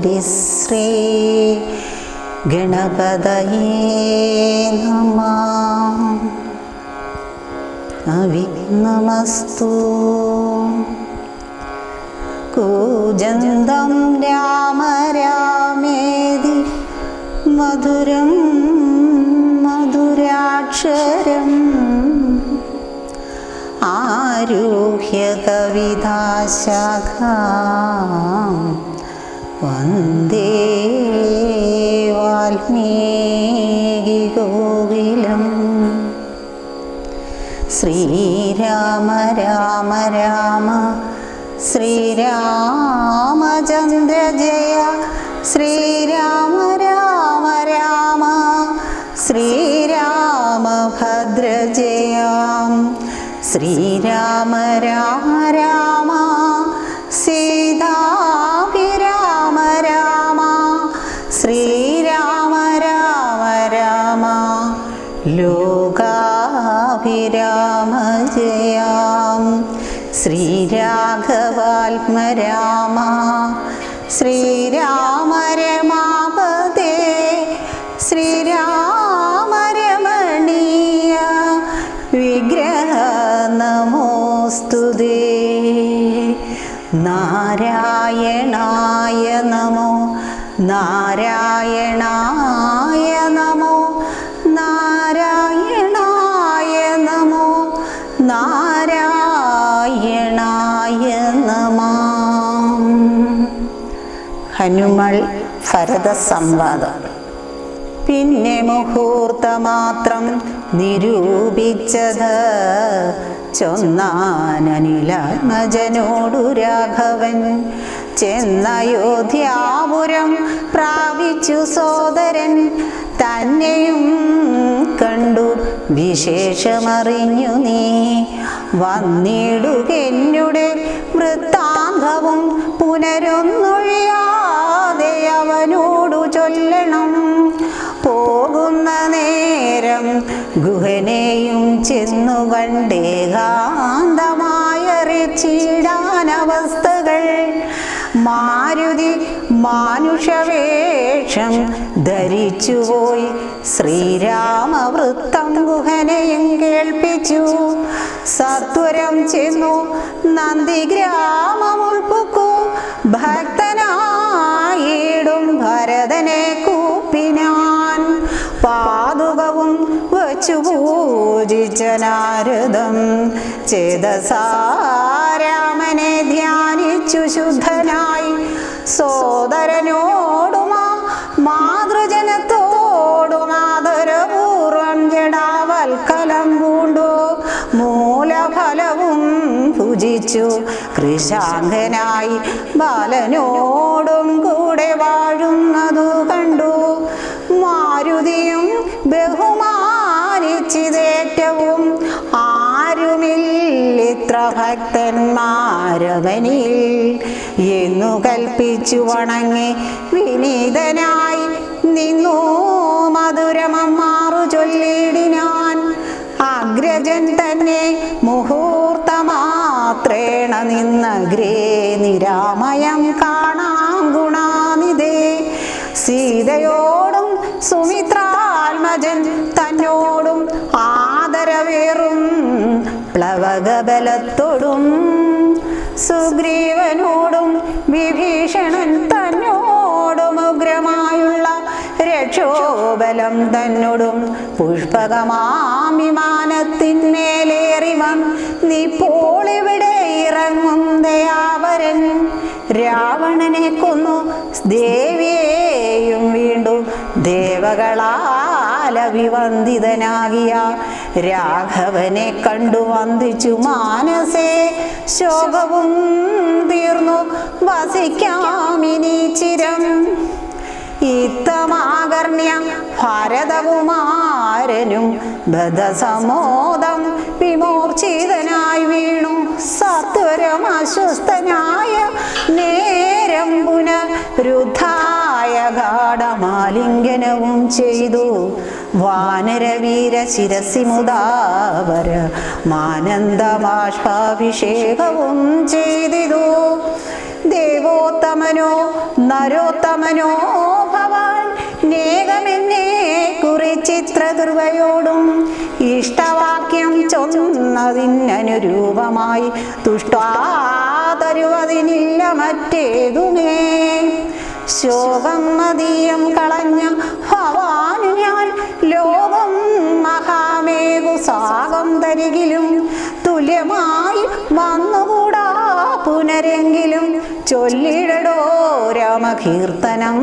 ഹരിശ്രീ ഗണപതയേ നമ. അവിഘ്നമസ്തു. കൂജന്തം രാമ രാമേതി. മധുരം മധുരാക്ഷരം. ആരുഹ്യ കവിതാശാഖ വന്ദേ വാൽമീകി ഗോകുലം ശ്രീരാമ രാമ രാമ ശ്രീരാമചന്ദ്ര ജയ ശ്രീരാമ രാമ രാമ ശ്രീരാമഭദ്ര ജയ. ശ്രീരാമ രാമ രാമ ശ്രീരാഘവാത്മരാമ ശ്രീരാമ രമാപതേ ശ്രീരാമ രമണീയ വിഗ്രഹ നമോസ്തുതേ. നാരായണായ നമോ നാരായണായ ഹനുമൽ ഭരത സംവാദം പിന്നെ മുഹൂർത്തമാത്രം നിരൂപിച്ചത് ചൊന്നാനനിലാത്മജനോടു രാഘവൻ. ചെന്നയോധ്യാപുരം പ്രാപിച്ചു സോദരൻ. തന്നെയും കണ്ടു വിശേഷമറിഞ്ഞു നീ. വന്നിടുകെന്നുടെ വൃത്താന്തവും പുനരൊന്നൊഴിയാതെ ഗുഹനെയും ചെന്നു കണ്ടേകാന്തമായറിച്ചിടാനവസ്ഥകൾ. മാരുതി മാനുഷവേഷം ധരിച്ചുപോയി ശ്രീരാമവൃത്തം ഗുഹനെയും കേൾപ്പിച്ചു. സത്വരം ചെന്നു നന്ദിഗ്രാമമുൾപ്പുക്കു ഭക്തനായിടും ഭരതനെ കൂപ്പിനാൻ പാതുകവും വച്ചു പൂജിച്ച നാരദം. ചേതസാരാമനെ ധ്യാനിച്ചു ശുദ്ധനായി. സോദരനോടുമാ മാതൃജനത്തോടും ആദരപൂർവം ജടാവൽക്കലം പൂണ്ടു. മൂലഫലവും ഭുജിച്ചു. കൃഷാംഗനായി ബാലനോടും കൂടെ വാഴുന്നതു ബഹുമാനിച്ചിതേറ്റവും ആരുമില്ലിത്ര ഭക്തന്മാരവനിൽ എന്നു കൽപ്പിച്ചു വണങ്ങി വിനീതനായി നിന്നു മധുരമമ്മാറു ചൊല്ലിടിനാൻ അഗ്രജൻ തന്നെ മുഹൂർത്തമാത്രേണ നിന്നഗ്രേ നിരാമയം കാണാം ഗുണാനിതേ സീതയോടും സുമിത്രാത്മജൻ പ്ലവകബലത്തോടും സുഗ്രീവനോടും വിഭീഷണൻ തന്നോടും ഉഗ്രമായുള്ള രക്ഷോബലം തന്നോടും പുഷ്പകമാം നിപ്പോൾ ഇവിടെ ഇറങ്ങും ദയാവരൻ. രാവണനെ കൊന്നു ദേവിയെയും വീണ്ടും ദേവകളാൽ അഭിവന്ദിതനാകിയ രാഘവനെ കണ്ടു വന്ദിച്ചു മാനസേ. ശോകവും തീർന്നു. വസിക്കാമിനി ചിരം. ഇത്തമാകർണ്യ ഭാരതകുമാരനും ബദസമോദം വിമോർച്ചിതനായി വീണു. സത്വരം അസ്വസ്ഥനായ നേരം പുനരുദ്ധായ ഗാഠമാലിംഗനവും ചെയ്തു. വാനരവീര ശിരസി മുതാവര മാനന്ദമാഷ്പാഭിഷേകവും ചെയ്തിതു. ദേവോത്തമനോ നരോത്തമനോ ഭവാൻ നേകമെന്നെ കുറിച്ചിത്ര കൃപയോടും ഇഷ്ടവാക്യം ചൊന്നതിനനുരൂപമായി തുഷ്ടാതരുവതിനില്ല മറ്റേതുമേ. ശോകം മതിയം കളഞ്ഞ ഭവാനു ഞാൻ ലോകം മഹാമേഘു സാഗം തരികിലും തുല്യമായി വന്നുകൂടാ പുനരെങ്കിലും. ചൊല്ലിടടോ രാമകീർത്തനം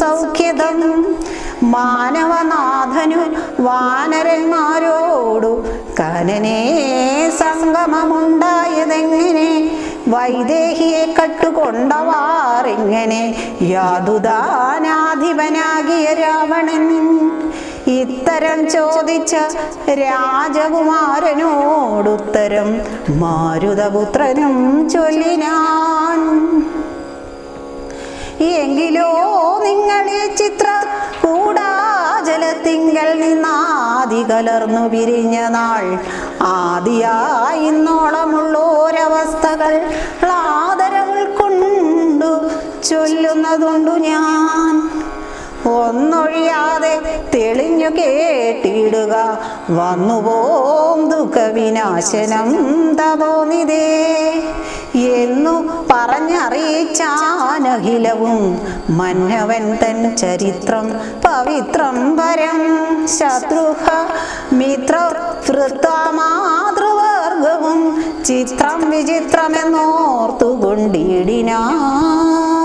സൗഖ്യതം. മാനവനാഥനു വാനരന്മാരോടു കനനേ സംഗമമുണ്ടായതെങ്ങനെ? വൈദേഹിയെ കട്ടുകൊണ്ടവാറിങ്ങനെ യാതുദാനാധിപനാകിയ രാവണൻ ഇത്തരം ചോദിച്ച രാജകുമാരനോടുത്തരം മാരുതപുത്രനും ചൊല്ലിനാൻ. എങ്കിലോ നിങ്ങളെ ചിത്ര കൂടാജലത്തിങ്കൽ നിന്നാദി കലർന്നു പിരിഞ്ഞ നാൾ. ആദിയായിന്നോളമുള്ളോരവസ്ഥകൾ ആദരവുൾ കൊണ്ടു ചൊല്ലുന്നതുണ്ടു ഞാൻ. ഒന്നൊഴിയാതെ തെളിഞ്ഞു കേട്ടിടുക. വന്നുപോം ദുഃഖവിനാശനം തപോനിതേ എന്നു പറഞ്ഞറിയിച്ചാനഖിലവും മന്നവൻ തൻ ചരിത്രം പവിത്രം വരം. ശത്രുഹ മിത്ര വൃത്തമാതൃവർഗവും ചിത്രം വിചിത്രമെന്നോർത്തുകൊണ്ടിടിനാർ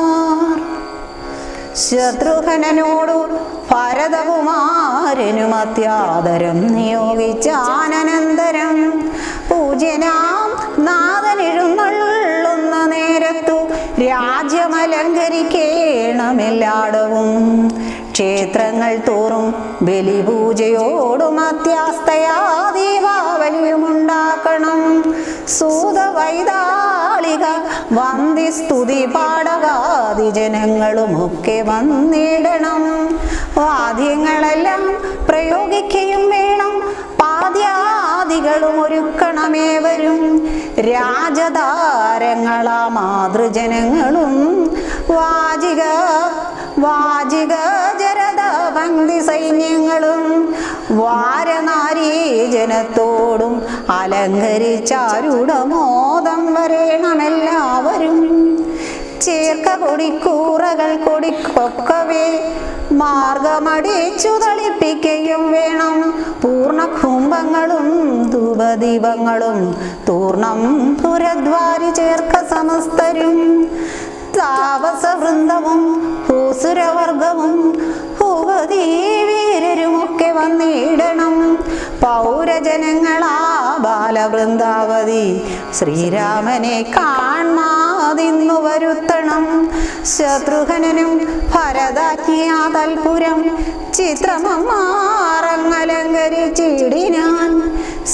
ശത്രുഘ്നനോടു ഭരതകുമാരനും അത്യാദരം നിയോഗിച്ചാനന്തരം പൂജ്യനാം നാഥനെഴുന്നള്ളുന്ന നേരത്തു രാജ്യമലങ്കരിക്കേണമെല്ലാടവും. ക്ഷേത്രങ്ങൾ തോറും ബലിപൂജയോടും അത്യാസ്തയാ ദീപാവലിയുമുണ്ടാക്കണം സൂതവൈതാളിക വന്ദി സ്തുതി പാടകാതി ജനങ്ങളുമൊക്കെ വന്നിടണം. വാദ്യങ്ങളെല്ലാം പ്രയോഗിക്കുകയും വേണം. പാദ്യാദികളും ഒരുക്കണമേവരും രാജതാരങ്ങളാ മാതൃജനങ്ങളും. വാചിക വാചിക ജരത ഭംഗി സൈന്യങ്ങളും. വാരനാരീ ജനത്തോടും അലങ്കരിച്ചാരുടമോദം വരേണമെല്ലാവരും. ചേർക്ക കൊടിക്കൂറകൾ കൊടിക്കൊക്കവേ മാർഗമടിച്ചു തളിപ്പിക്കുകയും വേണം. പൂർണ കുംഭങ്ങളും ധൂപദീപങ്ങളും തൂർണം പുരദ്വാരി ചേർക്ക സമസ്തരും. താപസവൃന്ദവും ഭൂസുരവർഗവും ഭൂപതീവീരരുമൊക്കെ വന്നിടണം. പൗരജനങ്ങളാ ബാലവൃന്ദാവതി. ശ്രീരാമനെ കാൺമാതിന്നു വരുത്തണം. ശത്രുഘ്നനും ഭരതാക്കിയ തൽപുരം ചിത്രമമാറങ്ങലങ്കരിച്ചിടിനാൻ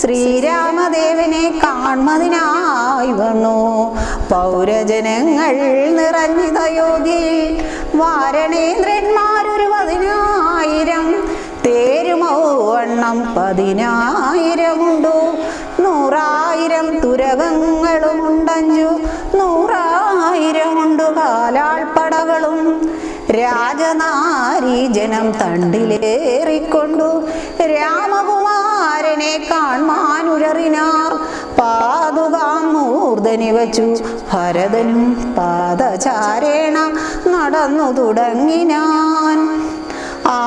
ശ്രീരാമദേവനെ കാൺമതിനായി വന്നു. പൗരജനങ്ങൾ നിറഞ്ഞിതയോധ്യയിൽ വാരണേന്ദ്രന്മാരൊരു പതിനായിരം തേരുമൗവണ്ണം പതിനായിരമുണ്ടു. നൂറായിരം തുരകങ്ങളുമുണ്ടഞ്ചു നൂറായിരമുണ്ടു കാലാൾപ്പടകളും. രാജനാരി ജനം തണ്ടിലേറിക്കൊണ്ടു. രാമകുമാരനെ കാൺമാനുരറിനാർ പാതുകാം മൂർധനി വച്ചു. ഭരതനും പാദചാരേണ നടന്നു തുടങ്ങിനാൻ.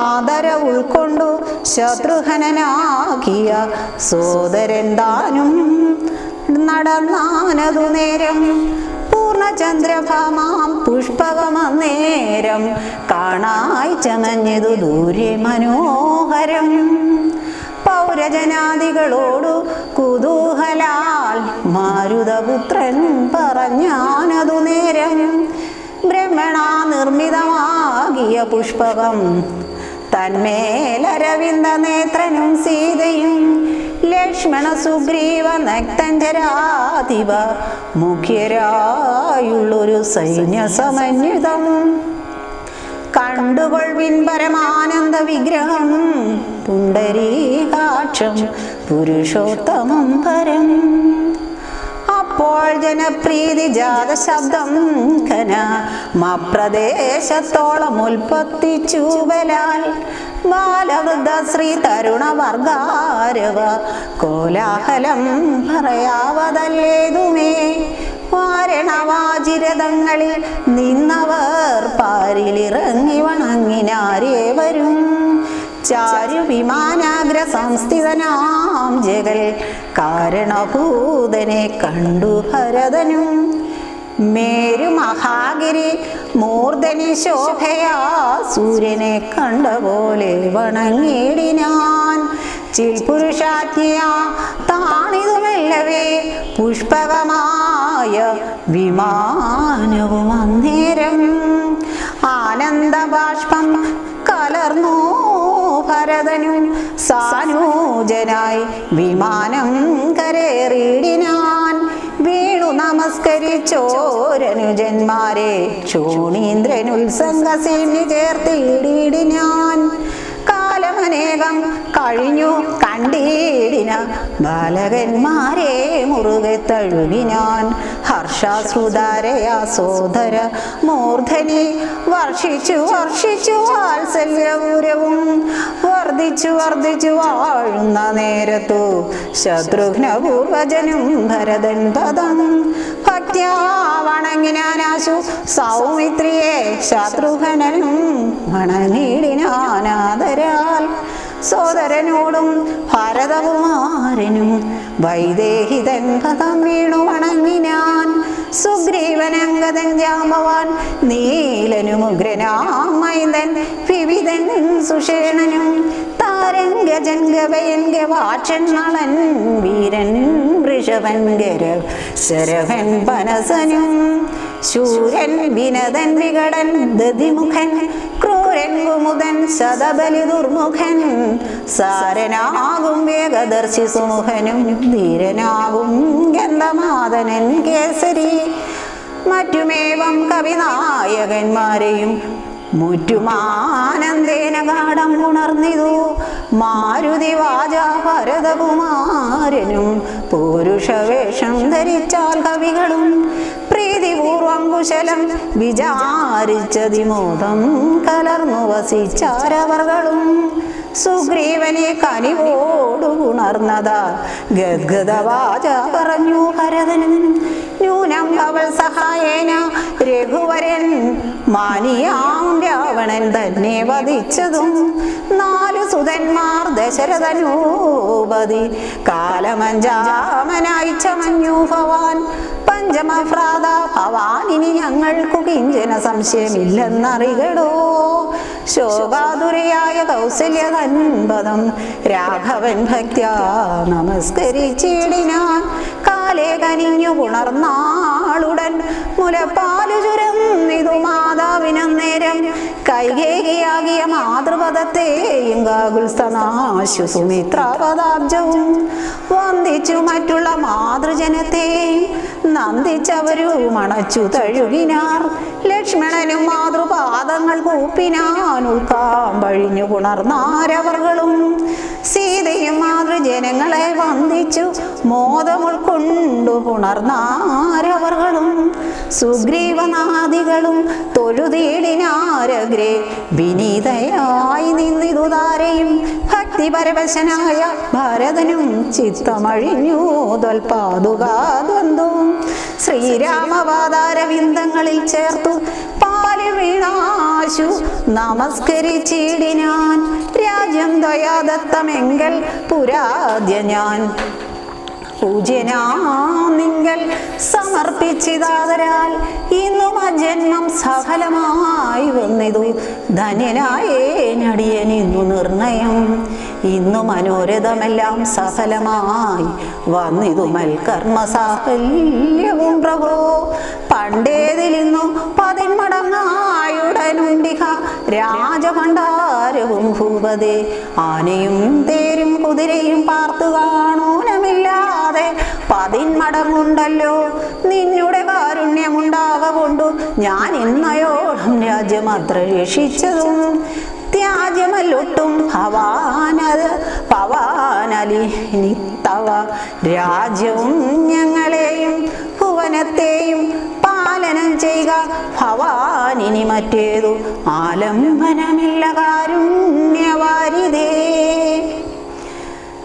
ആദര ഉൾക്കൊണ്ടു ശത്രുഘ്നനാക്കിയ സോദരൻ താനും നടന്നാനതു നേരം. പൂർണചന്ദ്രഭാമാം പുഷ്പകമന്നേരം കാണായി ചമഞ്ഞതു ദൂരെ മനോഹരം. പൗരജനാദികളോടു കുതൂഹലാൽ മാരുതപുത്രൻ പറഞ്ഞാനതു നേരം. ബ്രഹ്മണാ നിർമ്മിതമാകിയ പുഷ്പകം തന്മേലരവിന്ദ നേത്രനും സീതയും ലക്ഷ്മണ സുഗ്രീവ നക്തഞ്ചരാധിപ മുഖ്യരായുള്ളൊരു സൈന്യ സമന്വിതം കണ്ടുകൊൾവിൻ പരമാനന്ദ വിഗ്രഹം പുണ്ടരീകാക്ഷം പുരുഷോത്തമം പരം. അപ്പോൾ ജനപ്രീതി ജാത ശബ്ദം ഖന. മപ്രദേശത്തോളം ഉൽപ്പത്തി ചൂവലാൽ. ബാലവൃദ്ധ ശ്രീ തരുണ വർഗാരവ. കോലാഹലം പറയാവതല്ലേതുമേ. വാരണവാചിരതങ്ങളിൽ നിന്നവർ പാരിലിറങ്ങി വണങ്ങിനാരേ വരും. ചാരു വിമാനാഗ്ര സംസ്ഥിതനാം ജഗൽ കാരണഭൂതനെ കണ്ടു ഭരതനും മേരുമഹാഗിരി മൂർധനി ശോഭയാ സൂര്യനെ കണ്ട പോലെ വണങ്ങിയിടിനാൻ ചിൽപുരുഷാജ്ഞയ താണിതുമല്ലവേ പുഷ്പകമായ വിമാനവും അന്നേരം. ആനന്ദബാഷ്പം ഭരതനും സാനൂജനായി വിമാനം കരേറിയിടിനാൻ വീണു നമസ്കരിച്ചോരനുജന്മാരെ ക്ഷോണീന്ദ്രനുത്സംഗസേന്യ ചേർത്തിടിയിടിനാൻ കാലമനേകം കഴിഞ്ഞു കണ്ടീടിന ബാലകന്മാരെ മുറുകെ തഴുകിനാൻ ഹർഷാസുതാരയാ സോദര മൂർധനി വർഷിച്ചു വർഷിച്ചു വാത്സല്യപൂരവും വർദ്ധിച്ചു വർദ്ധിച്ചു വാഴുന്ന നേരത്തു ശത്രുഘ്നപൂർവജനും ഭരതൻ പദം ഭക്ത്യാ വണങ്ങിനാനാശു സൗമിത്രിയെ ശത്രുഘ്നനും വണങ്ങിടിനാനാദരാൽ സോദരനോടും ഭരതകുമാരനും വൈദേഹിതൻ പദം വീണു വണങ്ങിനാൻ സുഗ്രീവനങ്കതൻ രാമവാൻ നീലനും ഉഗ്രനാമൈന്ദൻ വിവിധൻ സുഷേണനും താരംഗജൻ ഗവയൻ ഗവാക്ഷൻ നളൻ വീരൻ വൃഷഭൻ ഗര ശരഭൻ പനസനും ശൂരൻ വിനതൻ വികടൻ ദതിമുഖൻ ക്രൂരൻ കുമുദൻ ശതബലി ദുർമുഖൻ സാരനാകും വേഗദർശി സുമുഖനും ധീരനാകും ഗന്ധമാതനൻ കേസരി. മറ്റുമേവം കവിനായകന്മാരെയും മുറ്റുമാനന്ദേന ഗാഠം ഉണർന്നിതു. മാരുതി വാച ഭരതകുമാരനും പുരുഷവേഷം ധരിച്ചാൽ കവികളും കുശലം വിചാരിച്ചതിമോദം കലർന്നു വസിച്ചാരവർകളും. സുഗ്രീവനെ കനിവോടു ഉണർന്നതാ ഗദ്ഗദവാച പറഞ്ഞു ഭരതനും ന്യൂനം അവൾ സഹായേന രഘുവരൻ മാനിയാം രാവണൻ തന്നെ വധിച്ചതും. നാലു സുതന്മാർ ദശരഥനൂപതി കാലമഞ്ചാമനായി ചമഞ്ഞു ഭവാൻ. പഞ്ചമഭ്രാത ഭവാനിനി ഞങ്ങൾക്കു കിഞ്ചന സംശയമില്ലെന്നറികടോ ശോഭാതുരയായ കൗസല്യ തൻപദം രാഘവൻ ഭക്യ നമസ്കരിച്ചിടിനാൻ. കാലേ കനിഞ്ഞു പുണർന്നാളുടൻ മുലപ്പാലു ചുരന്നിതു മാതാവിനന്നേരം കൈകേകിയാകിയ മാതൃപദത്തെയും സുമിത്രാപദാബ്ജവും വന്ദിച്ചു മറ്റുള്ള മാതൃജനത്തെ. നന്ദിച്ചവരു മണച്ചു തഴുകിനാർ. ലക്ഷ്മണനും മാതൃപാദങ്ങൾ കൂപ്പിനാൻ ഉൾക്കാമ്പഴിഞ്ഞു പുണർന്നാരവർകളും. സീതയും മാതൃജനങ്ങളെ വന്ദിച്ചു. മോദം ഉൾക്കൊണ്ടു സുഗ്രീവനാദികളും തൊഴുതീടിനാരഗ്രേ. വിനീതയായി നിന്നിതു താരയും ഭക്തിപരവശനായ ഭരതനും ചിത്തമഴിഞ്ഞു തൊൽപാതുകാദ്വന്ദ്വും ശ്രീരാമപാദാരവിന്ദങ്ങളിൽ ചേർത്തു പാൽ നമസ്കരിച്ചിടിനാൻ. രാജ്യം ദയാദത്തമെങ്കിൽ പുരാദ്യ ഞാൻ പൂജ്യനാമിങ്കൽ സമർപ്പിച്ചിതാതരാൽ ഇന്നും ആ ജന്മം സഫലമായി വന്നിതു. ധന്യനായേ നടിയൻ ഇന്നു നിർണയം. ഇന്നു മനോരഥമെല്ലാം സഫലമായി വന്നിതു. മൽക്കർമ്മ സാഫല്യവും പ്രഭോ പണ്ടേതിലിന്നു പതിന്മടങ്ങായുടനുണ്ടിക രാജഭണ്ഡാരവും ഭൂപതേ. ആനയും തേരും കുതിരയും പാർത്തു കാണൂനമില്ലാതെ പതിന്മടങ്ങുണ്ടല്ലോ. നിന്നുടെ കാരുണ്യമുണ്ടാകൊണ്ടു ഞാൻ ഇന്നയോളം രാജ്യമത്ര രക്ഷിച്ചതും. ത്യാജ്യമല്ലൊട്ടും ഭവാനത് പവാനലി നിത്തവ രാജ്യവും ഞങ്ങളെയും ഭുവനത്തെയും പാലനം ചെയ്യുക ഭവാനിനി മറ്റേതു ആലംബനമില്ല കാരുണ്യവാരിതേ.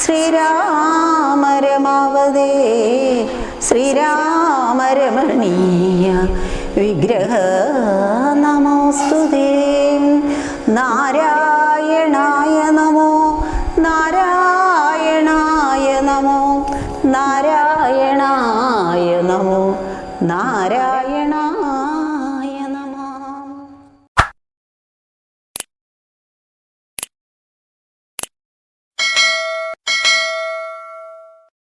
ശ്രീരാമ രമാവതേ ശ്രീരാമ വിഗ്രഹ